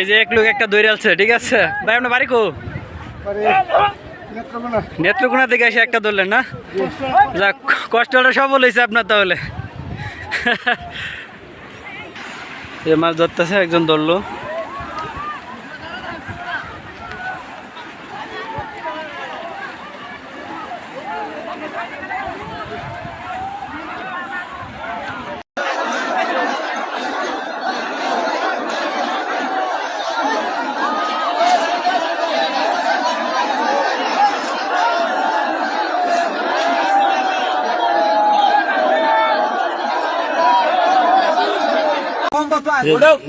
এই যে এক লোক একটা দৌড়ে আছে ঠিক আছে? ভাই, আপনার বাড়ি কো? নেত্রকোনা থেকে এসে একটা ধরলেন না? যাক, কষ্টটা সফল হয়েছে আপনার তাহলে। যে মাছ ধরতেছে, একজন ধরলো।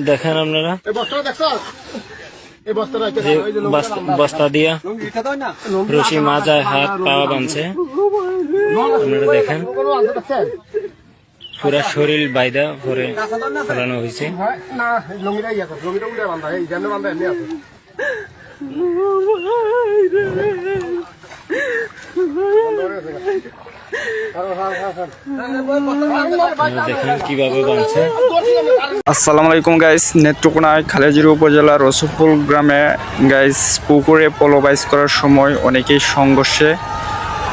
দেখেন আপনারা। এই বস্তাটা দেখছ এই বস্তাটা যে বস্তা- বস্তা দিয়া রশি মাজায় হাত পাওয়া বানছে। আপনারা দেখেন। পুরা শরীর বাইদা ভরে ফেলানো হয়েছে না আসসালামু আলাইকুম গাইস নেত্রকোনায় খালেজিরি উপজেলার রসুফুল গ্রামে গাইস পুকুরে পলোবাইজ করার সময় অনেকেই সংঘর্ষে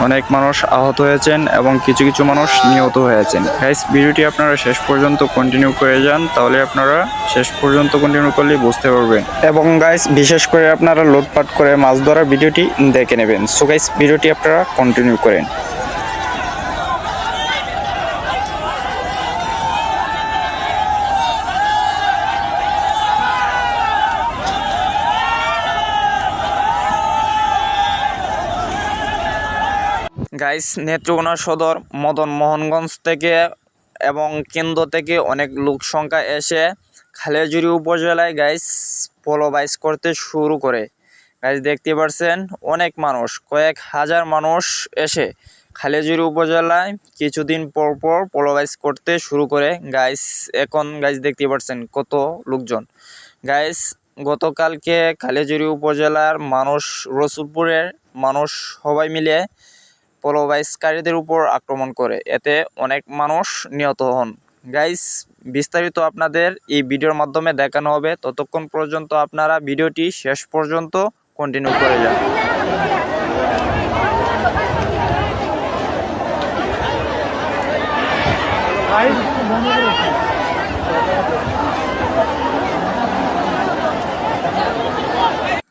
অনেক মানুষ আহত হয়েছেন এবং কিছু কিছু মানুষ নিহত হয়েছেন। গাইস ভিডিওটি আপনারা শেষ পর্যন্ত কন্টিনিউ করে যান, তাহলে আপনারা শেষ পর্যন্ত কন্টিনিউ করলে বুঝতে পারবেন। এবং গাইস বিশেষ করে আপনারা লুটপাট করে মাছ ধরার ভিডিওটি দেখে নেবেন। সো গাইস ভিডিওটি আপনারা কন্টিনিউ করেন। গাইস নেত্রকোনা সদর মদন মোহনগঞ্জ থেকে এবং কেন্দ্র থেকে অনেক লোক সংখ্যা এসে খালেজুরি উপজেলায় গাইস পলোবাইজ করতে শুরু করে। গাইস দেখতে পারছেন, অনেক মানুষ, কয়েক হাজার মানুষ এসে খালেজুরি উপজেলায় কিছুদিন পর পর পলোবাইজ করতে শুরু করে। গাইস এখন গাইস দেখতে পারছেন কত লোকজন। গাইস গতকালকে খালেজুরি উপজেলার মানুষ, রসুলপুরের মানুষ সবাই মিলে পলোবাইজকারীদের উপর আক্রমণ করে। এতে অনেক মানুষ নিহত হন। গাইস, বিস্তারিত আপনাদের এই ভিডিওর মাধ্যমে দেখানো হবে। ততক্ষণ পর্যন্ত আপনারা ভিডিওটি শেষ পর্যন্ত কন্টিনিউ করে যান।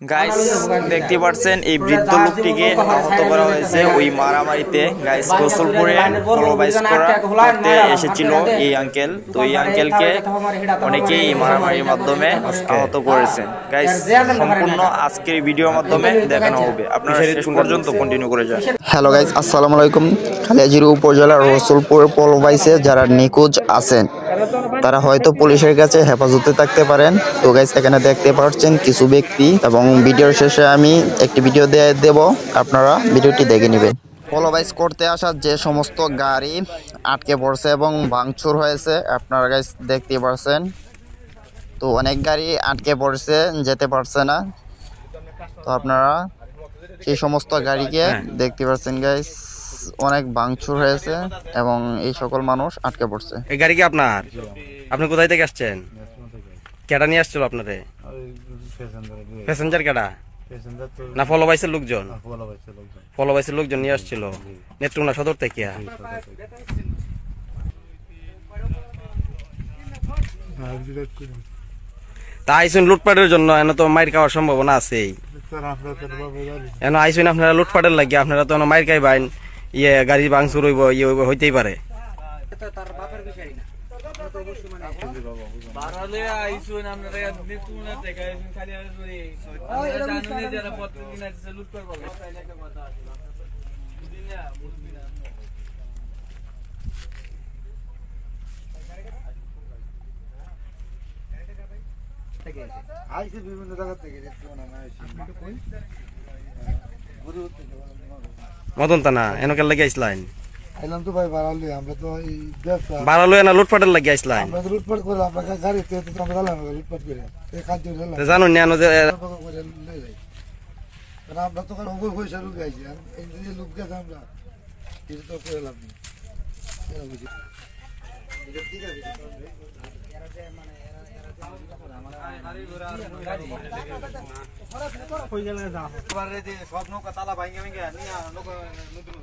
গাইস দেখতে পাচ্ছেন এই বৃদ্ধ লোকটিকে আহত করা হয়েছে ওই মারামারিতে। গাইস রসুলপুরে পলোবাইজ করা করতে এসেছিল এই আঙ্কেল তো এই আঙ্কেলকে অনেকেই এই মারামারির মাধ্যমে আহত করেছেন। গাইস সম্পূর্ণ আজকের ভিডিওর মাধ্যমে দেখানো হবে। আপনারা শেষ পর্যন্ত কন্টিনিউ করে যান। হ্যালো গাইস আসসালামু আলাইকুম। খালিয়াজিরি উপজেলার রসুলপুর পলোবাইসে যারা নিখোঁজ আছেন তারা হয়তো পুলিশের কাছে হেফাজতে থাকতে পারেন। তো গাইস এখানে দেখতে পাচ্ছেন কিছু ব্যক্তি এবং ভিডিওর শেষে আমি একটি ভিডিও দিয়ে দেব। আপনারা ভিডিওটি দেখে নেবেন। পলোবাইজ করতে আসা যে সমস্ত গাড়ি আটকে পড়ছে এবং ভাঙচুর হয়েছে আপনারা গাইস দেখতে পাচ্ছেন। তো অনেক গাড়ি আটকে পড়ছে যেতে পারছে না। তো আপনারা সেই সমস্ত গাড়িকে দেখতে পাচ্ছেন গাইস অনেক ভাঙচুর হয়েছে এবং এই সকল মানুষ আটকে পড়ছে। এই গাড়ি কি আপনার? আপনি কোথায় থেকে আসছেন? কেডা নিয়ে আসছিল আপনারে? প্যাসেঞ্জার কেডা? না ফলো বাইসের লোকজন? ফলো বাইসের লোকজন নিয়ে আসছিল। নেত্রকোনা সদর থেকে? তা আইসুন লুটপাটের জন্য, এনে তো মাইর খাওয়ার সম্ভাবনা আছেই। এন আইসুন আপনারা লুটপাটের লাগে, আপনারা তো মাইর খাইবেন। ইয়ে গাড়ি ভাঙচুর হইব ইয়ে হইব হইতেই পারে। আইসি বিভিন্ন জায়গা থেকে মদন তা না এনকের লাগে আইসলাইন আইলাম তো ভাই বাড়ালে আমরা তো এই ব্যবসা বাড়ালো না লুটপাটের লাগে আইসলাইন আমরা লুটপাট করে আপনাকে গাড়ি থেকে তো আমরা গেলাম লুটপাট করে। এই কাজ করে জানো না যে আমরা তো কারণ ওগুলো পয়সা লুক গাইছি আর এই যে লুক গেছে আমরা এটা তো করে লাভ নেই। এরা বুঝি। ঠিক আছে সব নৌকা তালা ভাঙ্গে ভাঙ্গে নিয়ে নৌকা নতুন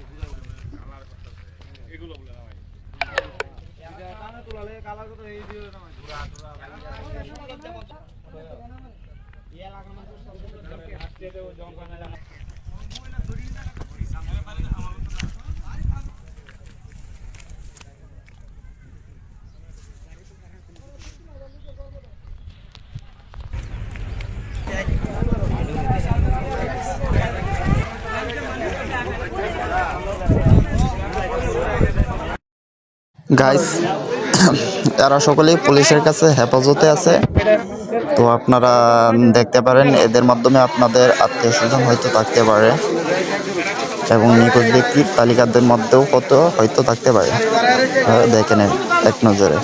গাইস এরা সকলেই পুলিশের কাছে হেফাজতে আছে। তো আপনারা দেখতে পারেন এদের মাধ্যমে আপনাদের আত্মীয় স্বজন হয়তো থাকতে পারে এবং নিখোঁজ ব্যক্তির তালিকাদের মধ্যেও কত হয়তো থাকতে পারে। আহ, দেখে নেন এক নজরে।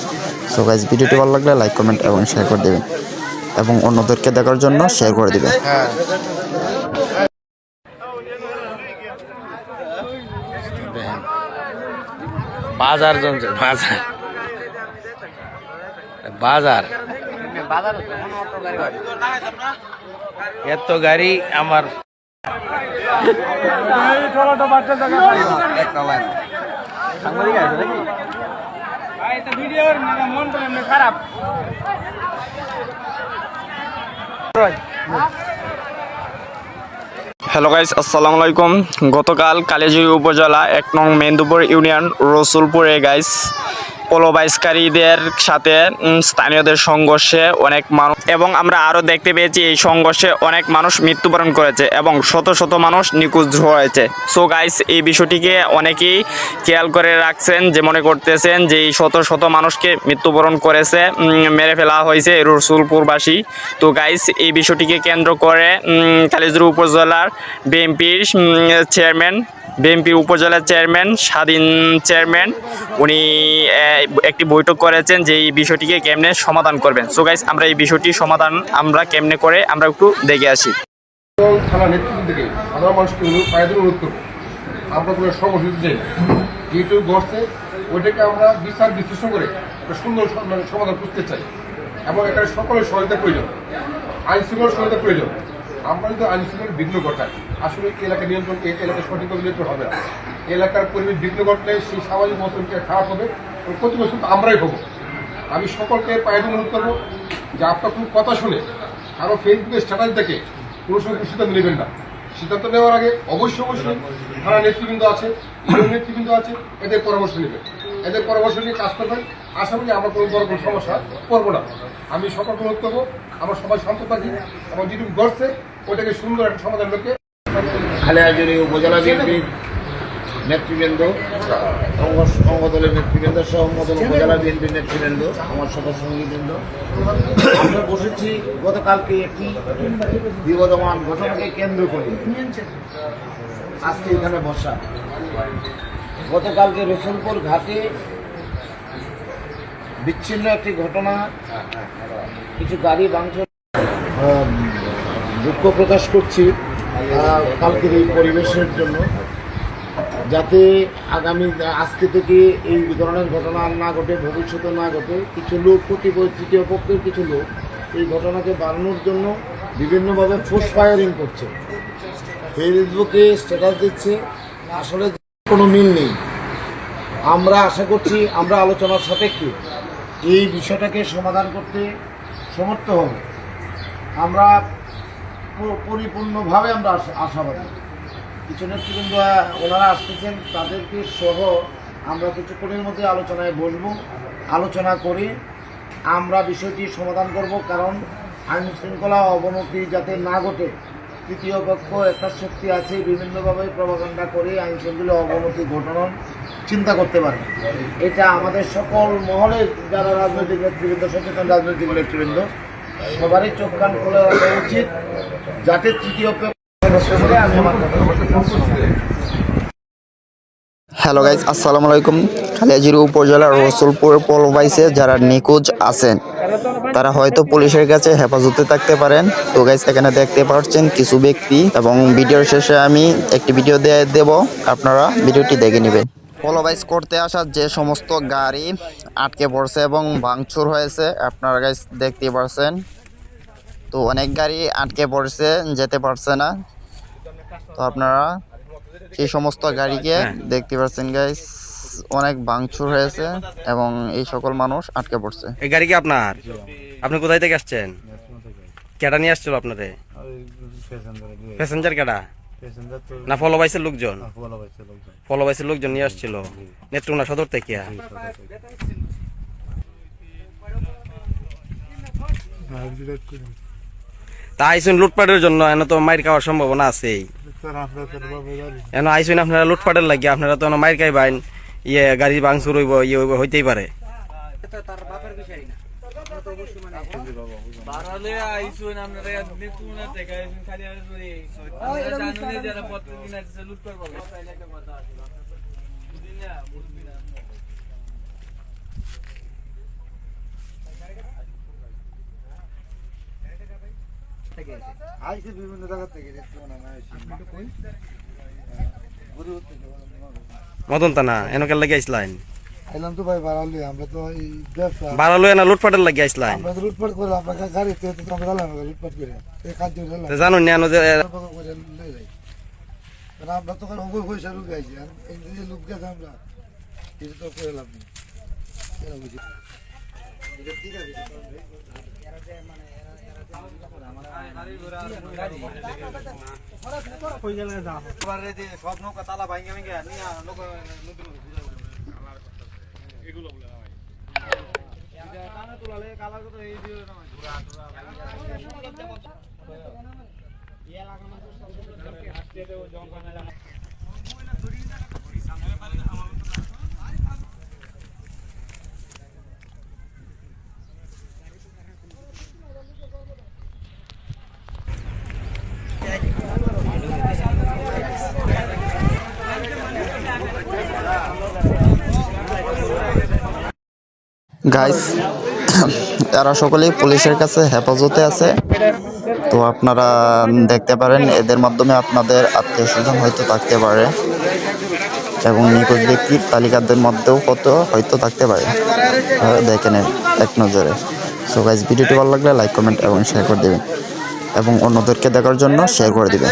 সো গাইস ভিডিওটি ভালো লাগলে লাইক কমেন্ট এবং শেয়ার করে দেবেন এবং অন্যদেরকে দেখার জন্য শেয়ার করে দিবেন। বাজার জমছে বাজার। বাজার। এত গাড়ি আমার। হ্যালো গাইস আসসালামু আলাইকুম গতকাল কালিয়াজুড়ি উপজেলা এক নং মেন্দুপুর ইউনিয়ন রসুলপুরে গাইস পলোবাইসকারীদের সাথে স্থানীয়দের সংঘর্ষে অনেক মানুষ এবং আমরা আরও দেখতে পেয়েছি এই সংঘর্ষে অনেক মানুষ মৃত্যুবরণ করেছে এবং শত শত মানুষ নিখোঁজ হয়েছে। সো গাইস এই বিষয়টিকে অনেকেই খেয়াল করে রাখছেন যে, মনে করতেছেন যে, এই শত শত মানুষকে মৃত্যুবরণ করেছে মেরে ফেলা হয়েছে রসুলপুরবাসী। তো গাইস এই বিষয়টিকে কেন্দ্র করে কালিজুর উপজেলার বিএনপির চেয়ারম্যান বিএনপি উপজেলার চেয়ারম্যান, স্বাধীন চেয়ারম্যান, উনি একটি বৈঠক করেছেন যে এই বিষয়টিকে কেমনে সমাধান করবেন। সো গাইস আমরা এই বিষয়টি সমাধান আমরা কেমনে করে আমরা একটু দেখে আসি। আমরা আইন শৃঙ্খলার সহায়তা প্রয়োজন। আমরা যদি আইন শৃঙ্খলা বিঘ্ন ঘটাই আসলে এলাকা নিয়ন্ত্রণ এলাকা সঠিকভাবে নিয়ন্ত্রণ হবে না। এলাকার পরিবেশ বিঘ্ন ঘটলে সেই সামাজিক বস্তুকে খারাপ হবে এবং ক্ষতিগ্রস্ত আমরাই হব। আমি সকলকে পায়ের অনুরোধ করব যে আপনার খুব কথা শুনে আরও ফেসবুকে স্ট্যাটাস দেখে কোনো সময় কোনো সিদ্ধান্ত নেবেন না। সিদ্ধান্ত নেওয়ার আগে অবশ্যই অবশ্যই থানা নেতৃবৃন্দ আছে নেতৃবৃন্দ আছে, এদের পরামর্শ নেবেন। এদের পরামর্শ নিয়ে কাজ করবেন। আশা করি আমরা কোনো বড় কোনো সমস্যা করব না। আমি সকলকে অনুরোধ করব, আমরা সবাই শান্ত থাকি এবং যেটুকু ঘটছে ওটাকে সুন্দর একটা সমাধান লোকে খালিয়াজুড়ি উপজেলা বিএনপির নেতৃবৃন্দ অঙ্গ- অঙ্গদলের নেতৃবৃন্দ সহ মদন উপজেলা বিএনপির নেতৃবৃন্দ, আমার সকল সঙ্গীবৃন্দ আমরা বসেছি গতকালকে একটি বিবদমান ঘটনাকে কেন্দ্র করে। আজকে এখানে বসা। গতকালকে রসুলপুর ঘাটে বিচ্ছিন্ন একটি ঘটনা, কিছু গাড়ি ভাঙচুর দুঃখ প্রকাশ করছি। কালকের এই পরিবেশের জন্য যাতে আগামী, আজকে থেকে এই ধরনের ঘটনা না ঘটে, ভবিষ্যতে না ঘটে, কিছু লোক প্রতিপক্ষ তৃতীয় পক্ষের কিছু লোক এই ঘটনাকে বাড়ানোর জন্য বিভিন্নভাবে ফোর্স ফায়ারিং করছে। ফেসবুকে স্ট্যাটাস দিচ্ছে, আসলে কোনো মিল নেই। আমরা আশা করছি, আমরা আলোচনার সাপেক্ষে এই বিষয়টাকে সমাধান করতে সমর্থ হব। আমরা পরিপূর্ণভাবে আমরা আশা- আশাবাদী। কিছু নেতৃবৃন্দ ওনারা আসতেছেন, তাদেরকে সহ আমরা কিছুক্ষণের মধ্যে আলোচনায় বসবো, আলোচনা করে আমরা বিষয়টি সমাধান করব, কারণ আইন শৃঙ্খলা অবনতি যাতে না ঘটে, তৃতীয় পক্ষ একটা শক্তি আছে, বিভিন্নভাবে প্রভাকাণ্ডা করে আইন শৃঙ্খলা অবনতি ঘটানোর চিন্তা করতে পারে। এটা আমাদের সকল মহলের যারা রাজনৈতিক নেতৃবৃন্দ, সচেতন রাজনৈতিক নেতৃবৃন্দ সবারই চোখ কান খুলে রাখা উচিত। যাতে তৃতীয় হ্যালো গাইজ আসসালামু আলাইকুম। খালিয়াজিরি উপজেলার রসুলপুর পলবাইসে যারা নিখোঁজ আছেন, তারা হয়তো পুলিশের কাছে হেফাজতে থাকতে পারেন। তো গাইজ এখানে দেখতে পাচ্ছেন কিছু ব্যক্তি এবং ভিডিওর শেষে আমি একটি ভিডিও দিয়ে দেব। আপনারা ভিডিওটি দেখে নেবেন। পলবাইস করতে আসা যে সমস্ত গাড়ি আটকে পড়ছে এবং ভাঙচুর হয়েছে আপনারা গাইজ দেখতে পারছেন। তো অনেক গাড়ি আটকে পড়ছে যেতে পারছে না। তো আপনারা সেই সমস্ত গাড়িকে দেখতে পাচ্ছেন গাইস অনেক ভাঙচুর হয়েছে এবং এই সকল মানুষ আটকে পড়ছে। এই গাড়ি কি আপনার? আপনি কোথায় থেকে আসছেন? কেডা নিয়ে আসছিল আপনারে? প্যাসেঞ্জার কেডা? না ফলো বাইসের লোকজন? ফলো বাইসের লোকজন। নিয়ে আসছিল? নেত্রকোনা সদর থেকে? তা আইসুন লুটপাটের জন্য এনে তো মাইর খাওয়ার সম্ভাবনা আছেই। এন আইসুন আপনারা লুটপাটের লাগে আপনারা তো মাইর খাই বাইন ইয়ে গাড়ি ভাঙচুর হইব ইয়ে হইব হইতেই পারে। বাড়ালে আইসুন আপনারা এমনি তুলনা থেকে আইসুন খালি আর জানেন যারা পত্র আসছে লুট করব বুঝলি না? বুঝবি না? আইসে বিভিন্ন জায়গা থেকে দেখতে মনে হয়। মদন টানা এনকের লাগে আইসলাইন। এলাম তো ভাই বাড়ালি আমরা তো এই ব্যবসা। বাড়ালো এনা লুটপাটের লাগে আইসলাইন আমরা লুটপাট করে আপনাকে গাড়িতে তো আমরা জানলাম লুটপাট করে। এই কাজ জানলাম তো জানুন না যে আমরা তো কারণ ওই পয়সা লুক গাইছি আর এই যে লুক গেছে আমরা এটা তো করে লাভ নেই। এরা বুঝি এটা ঠিক আছে গাইস এরা সকলেই পুলিশের কাছে হেফাজতে আছে। তো আপনারা দেখতে পারেন, এদের মাধ্যমে আপনাদের আত্মীয় স্বজন হয়তো থাকতে পারে এবং নিখোঁজ ব্যক্তির তালিকাদের মধ্যেও কত হয়তো থাকতে পারে। আর দেখেন এক নজরে। সো গাইস ভিডিওটি ভালো লাগলে লাইক কমেন্ট এবং শেয়ার করে দেবেন। এবং অন্যদেরকে দেখার জন্য শেয়ার করে দিবেন।